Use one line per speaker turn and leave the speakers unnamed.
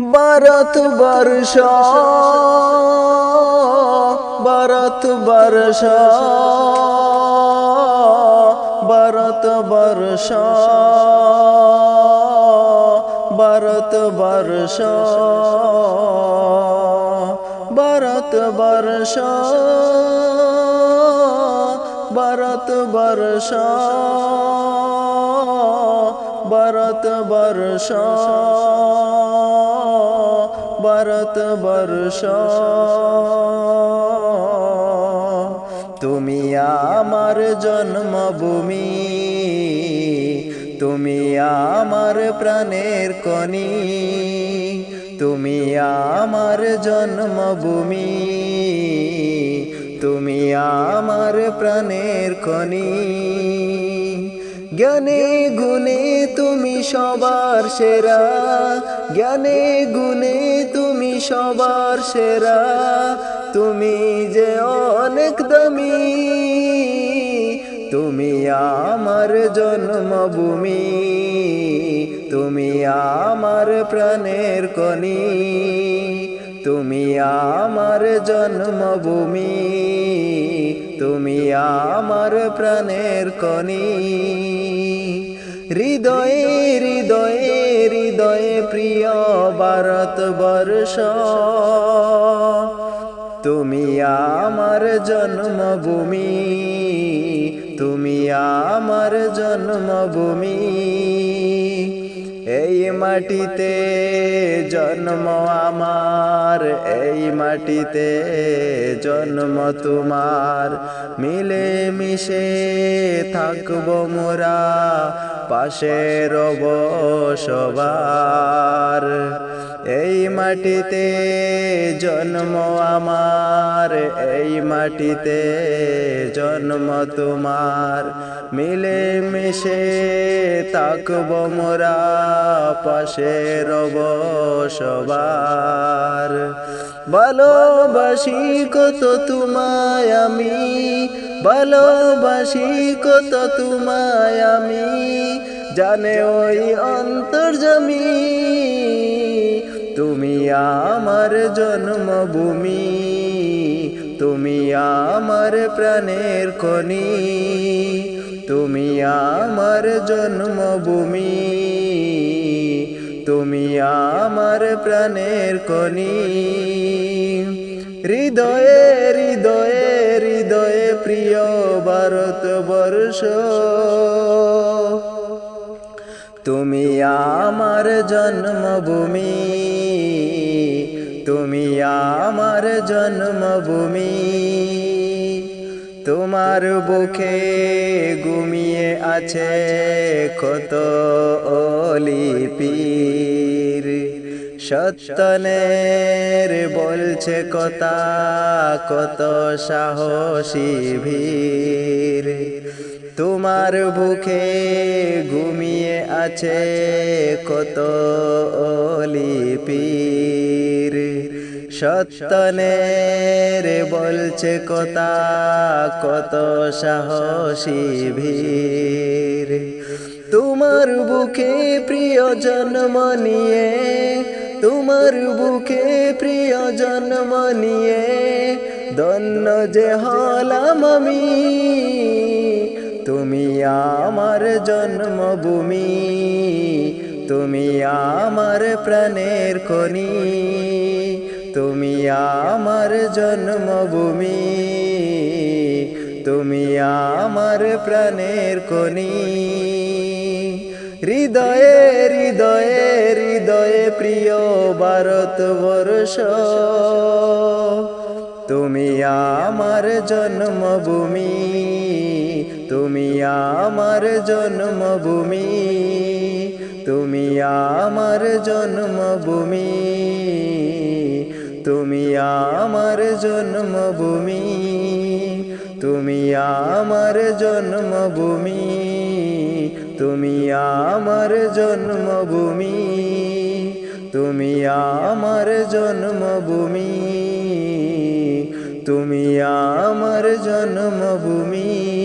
ভারতবর্ষ ভারতবর্ষ ভারতবর্ষ ভারতবর্ষ ভারতবর্ষ ভারতবর্ষ ভারত বর্ষ ভারত বর্ষ। তুমি আমার জন্মভূমি, তুমি আমার প্রাণের কনি তুমি আমার জন্মভূমি, তুমি আমার প্রাণের খনি জ্ঞানে গুণে তুমি সবার সেরা। জ্ঞানে গুণে তুমি সবার সেরা। তুমি যে অনেক দামি, তুমি আমার জন্মভূমি। তুমি আমার প্রাণের কনি তুমি আমার জন্মভূমি, তুমি আমার প্রাণের কনি হৃদয়ে হৃদয়ে হৃদয়ে প্রিয় ভারত বর্ষ তুমি আমার জন্মভূমি, তুমি আমার জন্মভূমি। এই মাটিতে জন্ম আমার, এই মাটিতে জন্ম তোমার। মিলে মিশে থাকব মোরা, পাশে রব সবার। মাটিতে জন্ম আমার, এই মাটিতে জন্ম তোমার। মিলে মিশে তাকব মোরা পাশে রব সবার ভালোবাসি কত তোমায় আমি, ভালোবাসি কত তোমায় আমি। জানে ওই অন্তর্জমি তুমি আমার জন্মভূমি, তুমি আমার প্রাণের খনি, তুমি আমার জন্মভূমি, তুমি আমার প্রাণের খনি। হৃদয়ে হৃদয়ে হৃদয়ে প্রিয় ভারত বর্ষ তুমি আমার জন্মভূমি তুমি আমার জন্মভূমি। তোমার বুকে ঘুমিয়ে আছে কত অলিপির। সত্যনের বলছে কথা, কত সাহসী ভীর তোমার বুকে ঘুমিয়ে আছে কত অলিপির সত্যনের বলছে কথা, কত সাহসী ভীর। তোমার বুকে প্রিয় জন্ম নিয়ে, তোমার বুকে প্রিয় জন্ম নিয়ে দন্য যে হলাম আমি। তুমি আমার জন্মভূমি, তুমি আমার প্রাণের খনি, তুমি আমার জন্মভূমি, তুমি আমার প্রাণের খনি। হৃদয়ে হৃদয়ে হৃদয়ে প্রিয় ভারত বর্ষ তুমি আমার জন্মভূমি। তুমি আমার জন্মভূমি, তুমি আমার জন্মভূমি, তুমি আমার জন্মভূমি, তুমি আমার জন্মভূমি, তুমি আমার জন্মভূমি, তুমি আমার জন্মভূমি, তুমি আমার জন্মভূমি।